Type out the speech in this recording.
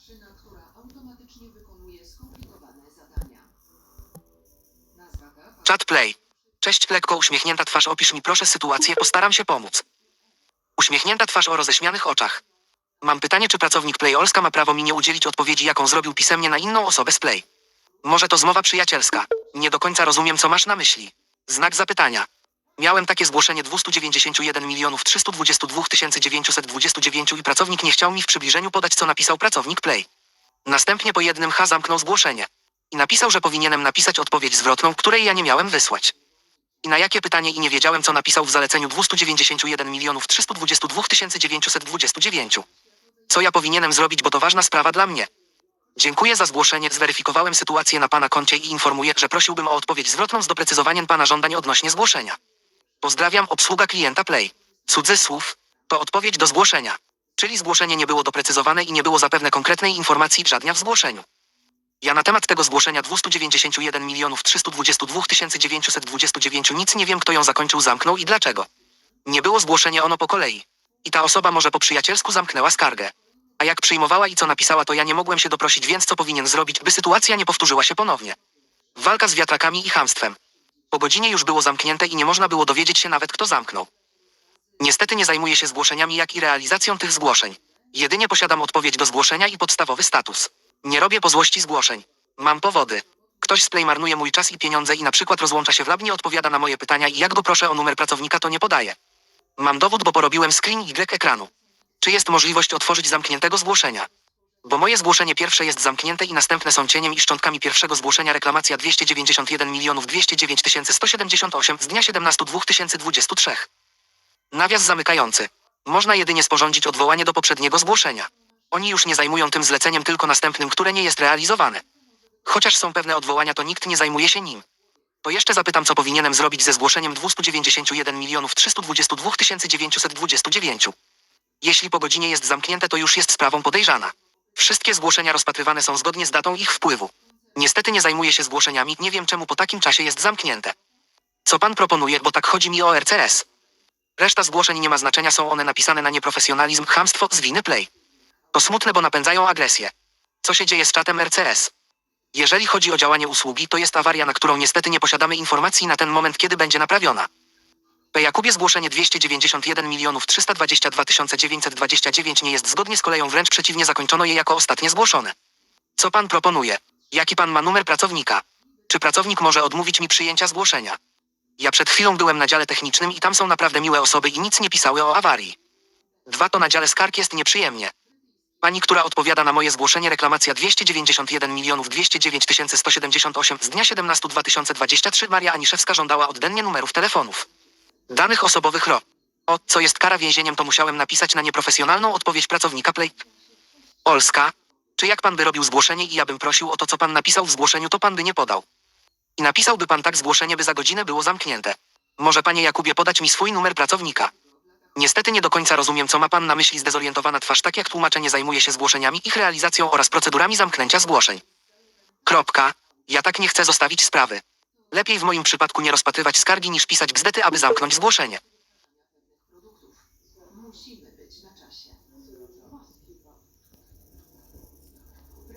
Maszyna, która automatycznie wykonuje skomplikowane zadania. Nazwa Chat play. Cześć, lekko uśmiechnięta twarz, opisz mi proszę sytuację, postaram się pomóc. Uśmiechnięta twarz o roześmianych oczach. Mam pytanie, czy pracownik Play Olska ma prawo mi nie udzielić odpowiedzi, jaką zrobił pisemnie na inną osobę z Play. Może to zmowa przyjacielska. Nie do końca rozumiem, co masz na myśli. Znak zapytania. Miałem takie zgłoszenie 291 milionów 322 929 i pracownik nie chciał mi w przybliżeniu podać, co napisał pracownik Play. Następnie po jednym H zamknął zgłoszenie. I napisał, że powinienem napisać odpowiedź zwrotną, której ja nie miałem wysłać. I na jakie pytanie i nie wiedziałem, co napisał w zaleceniu 291 milionów 322 929. Co ja powinienem zrobić, bo to ważna sprawa dla mnie. Dziękuję za zgłoszenie, zweryfikowałem sytuację na pana koncie i informuję, że prosiłbym o odpowiedź zwrotną z doprecyzowaniem pana żądań odnośnie zgłoszenia. Pozdrawiam, obsługa klienta Play. Cudzysłów to odpowiedź do zgłoszenia. Czyli zgłoszenie nie było doprecyzowane i nie było zapewne konkretnej informacji żadnia w zgłoszeniu. Ja na temat tego zgłoszenia 291 milionów 322 929 nic nie wiem, kto ją zakończył, zamknął i dlaczego. Nie było zgłoszenie ono po kolei. I ta osoba może po przyjacielsku zamknęła skargę. A jak przyjmowała i co napisała, to ja nie mogłem się doprosić, więc co powinien zrobić, by sytuacja nie powtórzyła się ponownie. Walka z wiatrakami i chamstwem. Po godzinie już było zamknięte i nie można było dowiedzieć się nawet, kto zamknął. Niestety nie zajmuję się zgłoszeniami, jak i realizacją tych zgłoszeń. Jedynie posiadam odpowiedź do zgłoszenia i podstawowy status. Nie robię po złości zgłoszeń. Mam powody. Ktoś z Play marnuje mój czas i pieniądze i na przykład rozłącza się w lab, nie odpowiada na moje pytania i jak go proszę o numer pracownika, to nie podaje. Mam dowód, bo porobiłem screen Y ekranu. Czy jest możliwość otworzyć zamkniętego zgłoszenia? Bo moje zgłoszenie pierwsze jest zamknięte i następne są cieniem i szczątkami pierwszego zgłoszenia reklamacja 291 milionów 209 178 z dnia 17 2023. Nawias zamykający. Można jedynie sporządzić odwołanie do poprzedniego zgłoszenia. Oni już nie zajmują tym zleceniem, tylko następnym, które nie jest realizowane. Chociaż są pewne odwołania, to nikt nie zajmuje się nim. To jeszcze zapytam, co powinienem zrobić ze zgłoszeniem 291 milionów 322 929. Jeśli po godzinie jest zamknięte, to już jest sprawą podejrzana. Wszystkie zgłoszenia rozpatrywane są zgodnie z datą ich wpływu. Niestety nie zajmuję się zgłoszeniami, nie wiem czemu po takim czasie jest zamknięte. Co pan proponuje, bo tak chodzi mi o RCS. Reszta zgłoszeń nie ma znaczenia, są one napisane na nieprofesjonalizm, chamstwo z winy Play. To smutne, bo napędzają agresję. Co się dzieje z czatem RCS? Jeżeli chodzi o działanie usługi, to jest awaria, na którą niestety nie posiadamy informacji na ten moment, kiedy będzie naprawiona. P. Jakubie zgłoszenie 291 milionów 322 929 nie jest zgodnie z koleją, wręcz przeciwnie, zakończono je jako ostatnie zgłoszone. Co pan proponuje? Jaki pan ma numer pracownika? Czy pracownik może odmówić mi przyjęcia zgłoszenia? Ja przed chwilą byłem na dziale technicznym i tam są naprawdę miłe osoby i nic nie pisały o awarii. Dwa to na dziale skarg jest nieprzyjemnie. Pani, która odpowiada na moje zgłoszenie reklamacja 291 milionów 209 178 z dnia 17 2023 Maria Aniszewska żądała oddennie numerów telefonów. Danych osobowych RO. O, co jest kara więzieniem, to musiałem napisać na nieprofesjonalną odpowiedź pracownika Play. Olska. Czy jak pan by robił zgłoszenie i ja bym prosił o to, co pan napisał w zgłoszeniu, to pan by nie podał. I napisałby pan tak zgłoszenie, by za godzinę było zamknięte. Może panie Jakubie podać mi swój numer pracownika? Niestety nie do końca rozumiem, co ma pan na myśli zdezorientowana twarz, tak jak tłumaczenie zajmuje się zgłoszeniami, ich realizacją oraz procedurami zamknięcia zgłoszeń. Kropka. Ja tak nie chcę zostawić sprawy. Lepiej w moim przypadku nie rozpatrywać skargi niż pisać bzdety, aby zamknąć zgłoszenie.